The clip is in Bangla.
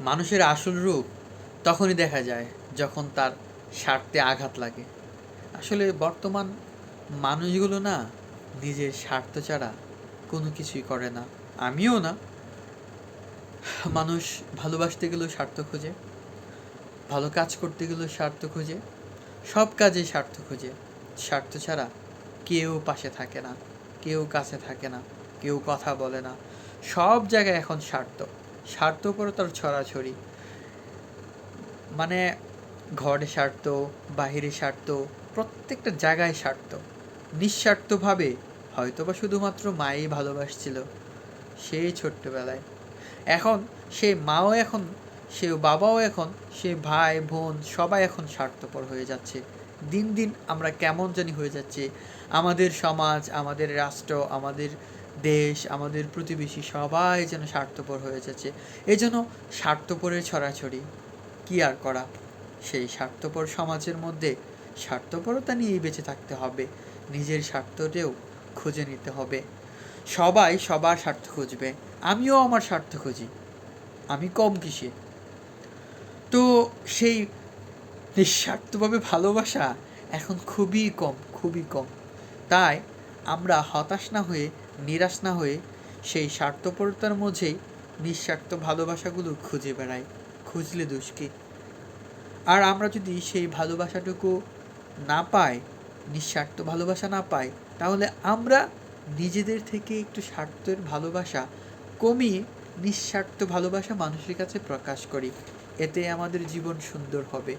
মানুষের আসল রূপ তখনই দেখা যায় যখন তার স্বার্থে আঘাত লাগে। আসলে বর্তমান মানুষগুলো না নিজের স্বার্থ ছাড়া কোনো কিছুই করে না। আমিও না। মানুষ ভালোবাসতে গেলেও স্বার্থ খোঁজে, ভালো কাজ করতে গেলেও স্বার্থ খোঁজে, সব কাজে স্বার্থ খোঁজে। স্বার্থ ছাড়া কেউ পাশে থাকে না, কেউ কাছে থাকে না, কেউ কথা বলে না। সব জায়গায় এখন স্বার্থ। স্বার্থপরতার ছড়াছড়ি। মানে ঘরে স্বার্থ, বাহিরে স্বার্থ, প্রত্যেকটা জায়গায় স্বার্থ। নিঃস্বার্থভাবে হয়তোবা শুধুমাত্র মাই ভালোবাসছিল সেই ছোট্টবেলায়। এখন সে মাও এখন, সে বাবাও এখন, সে ভাই, বোন সবাই এখন স্বার্থপর হয়ে যাচ্ছে। দিন দিন আমরা কেমন জানি হয়ে যাচ্ছে। আমাদের সমাজ, আমাদের রাষ্ট্র, আমাদের দেশ, আমাদের প্রতিবেশী সবাই যেন স্বার্থপর হয়ে যাচ্ছে। এই জন্য স্বার্থপরের ছড়াছড়ি, কি আর করা? সেই স্বার্থপর সমাজের মধ্যে স্বার্থপরতা নিয়েই বেঁচে থাকতে হবে। নিজের স্বার্থটাও খুঁজে নিতে হবে। সবাই সবার স্বার্থ খুঁজবে। আমিও আমার স্বার্থ খুঁজি। আমি কম কিসে? তো সেই নিঃস্বার্থভাবে ভালোবাসা এখন খুবই কম খুবই কম। তাই আমরা হতাশ না হয়ে নিরাশ না হয়ে সেই স্বার্থপরতার মধ্যেই নিঃস্বার্থ ভালোবাসাগুলো খুঁজে বেড়াই খুঁজলে দুষ্কে আর আমরা যদি সেই ভালোবাসাটুকু না পাই, নিঃস্বার্থ ভালোবাসা না পাই, তাহলে আমরা নিজেদের থেকে একটু স্বার্থের ভালোবাসা কমিয়ে নিঃস্বার্থ ভালোবাসা মানুষের কাছে প্রকাশ করি। এতে আমাদের জীবন সুন্দর হবে।